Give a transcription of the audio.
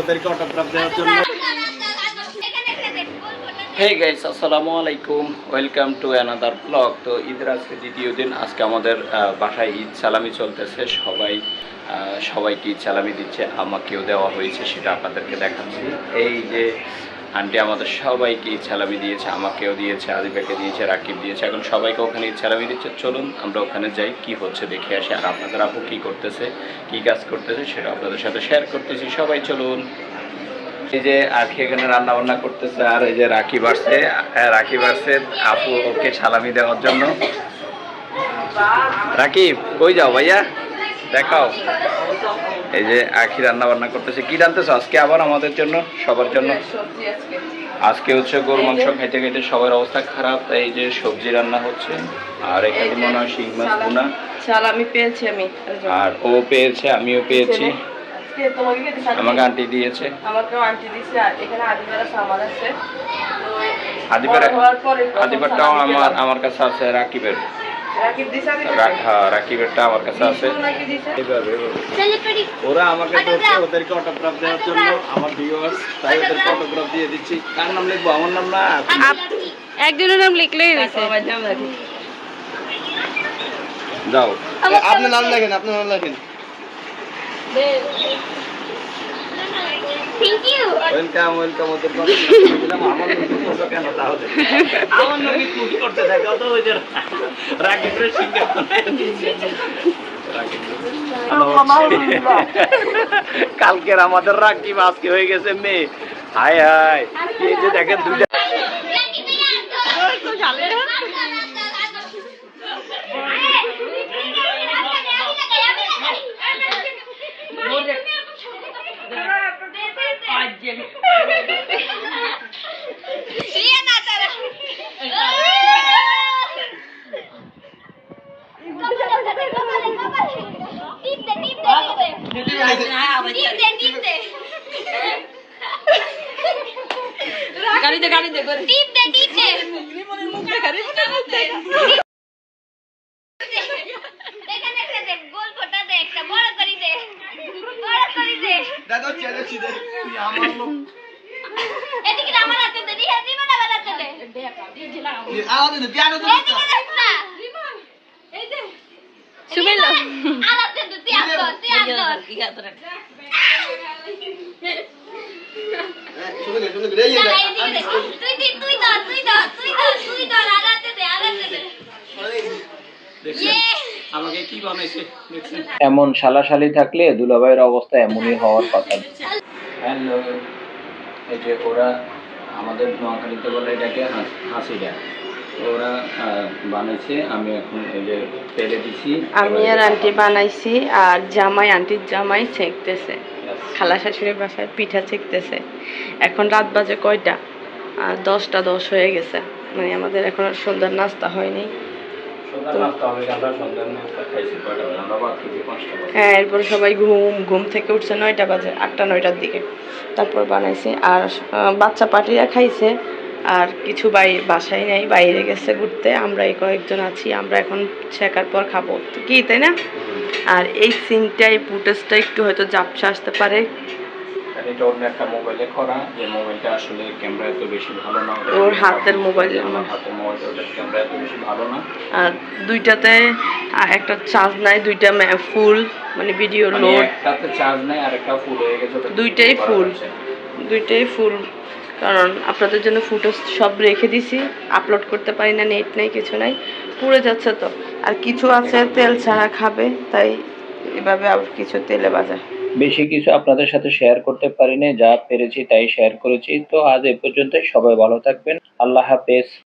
ওদেরকে অটোগ্রাফ দেওয়ার জন্য। হে গাইস আসসালামু আলাইকুম। ওয়েলকাম টু অ্যানাদার ব্লগ তো ঈদের আজকে দ্বিতীয় দিন। আজকে আমাদের বাসায় ঈদ সালামি চলতেছে। সবাই সবাইকে ঈদ সালামি দিচ্ছে। আমাকেও দেওয়া হয়েছে, সেটা আপনাদেরকে দেখাচ্ছি। এই যে আন্টি আমাদের সবাইকে ঈদ দিয়েছে, আমাকেও দিয়েছে আদিবাকে দিয়েছে, রাকিব দিয়েছে, এখন সবাইকে ওখানে সালামি দিচ্ছে। চলুন, আমরা ওখানে যাই, কি হচ্ছে দেখে আসি, আর আপনাদের আপু কী করতেছে, কী কাজ করতেছে সেটা আপনাদের সাথে শেয়ার করতেছি। সবাই চলুন। এই যে আখি এখানে রান্না বান্না করতেছে, আর এই যে রাখি বাড়ছে রাখি বাড়ছে আপু ওকে সালামি দেওয়ার জন্য। রাকিব, কই যাও ভাইয়া? দেখাও। এই যে আখি রান্না বান্না করতেছে। কি রান্তেছো আজকে আবার আমাদের জন্য সবার জন্য? আজকে হচ্ছে গরু মাংস খাইতে খাইতে সবার অবস্থা খারাপ তাই এই যে সবজি রান্না হচ্ছে। আর এখানে মনে হয় শিং মাছ চাল আমি পেয়েছি আমি। আর ও পেয়েছে আমিও পেয়েছি? আমাকে আন্টি দিয়েছে। আন্টি এখানে আছে। আদিবের আদিবেরটাও আমার আমার কাছে আছে রাকিবের। হ্যাঁ, রাকিবেরটা আমার কাছে আছে। ওরা আমাকে ওদেরকে অটোগ্রাফ দেওয়ার জন্য আমার ভিউয়ার্স তাই ওদেরকে অটোগ্রাফ দিয়ে দিচ্ছি। কার নাম লিখব? আমার নাম না? একজনের নাম লিখলেই যাও। আপনার নাম লেখেন আপনার নাম লেখেন। থ্যাংক ইউ ওয়েলকাম ওয়েলকাম ওদের আমার নতুন কেন তাহলে? আমার নবী কুকি করতে থাকে অত ওই যে রাকিবের সিঙ্গার কালকের আমাদের রাকিব আজকে হয়ে গেছে মেয়ে। হাই হাই এই যে দেখেন দুইটা গাড়িতে গাড়িতে দাদা চ্যালেঞ্জ ছিল আমার লোক আমাদের বিয়ার তো সুবেল শুনে শুনে রে এই আমাকে কি বানাইছে এমন শালাশালি থাকলে দুলাভাইয়ের অবস্থা এমনই হওয়ার কথা। হ্যালো এই যে ওরা আমাদের নোয়াখালীতে বলে এটাকে হাসি তো ওরা বানাইছে আমি এখন এই যে তেলে দিছি। আমি আর আন্টি বানাইছি আর জামাই আন্টির জামাই ছেঁকতেছে। খালা শাশুড়ির বাসায় পিঠা ছেঁকতেছে। এখন রাত বাজে কয়টা? আর দশটা দশ হয়ে গেছে। মানে আমাদের এখন আর সন্ধ্যার নাস্তা হয়নি। হ্যাঁ এরপরে সবাই ঘুম ঘুম থেকে উঠছে নয়টা বাজে আটটা নয়টার দিকে। তারপর বানাইছি আর বাচ্চা পার্টিরা খাইছে। আর কিছু বাই বাসায় নেই বাইরে গেছে ঘুরতে আমরা এই কয়েকজন আছি আমরা এখন শেখার পর খাব। কি তাই না? আর এই সিনটা এই ফুটেজটা একটু হয়তো জাপসা আসতে পারে। এটা অন্য একটা মোবাইলে করা যে মোবাইলটা আসলে ক্যামেরা এত বেশি ভালো না ওর হাতের মোবাইল আমার হাতের মোবাইলটা ওটার ক্যামেরা এত বেশি ভালো না। আর দুইটাতে একটা চার্জ নাই দুইটা ফুল মানে ভিডিও মানে লোড। একটাতে চার্জ নাই আর একটা ফুল হয়ে গেছে দুইটাই। হচ্ছে। দুইটাই ফুল। কারণ আপনাদের জন্য ফুটো সব রেখে দিছি আপলোড করতে পারি না নেট নাই কিছু নাই পুড়ে যাচ্ছে তো। আর কিছু আছে তেল ছাড়া খাবে তাই এভাবে আর কিছু তেলে বাজায় বেশি কিছু আপনাদের সাথে শেয়ার করতে পারিনি যা পেরেছি তাই শেয়ার করেছি। তো আজ এ পর্যন্ত সবাই ভালো থাকবেন আল্লাহ হাফেজ।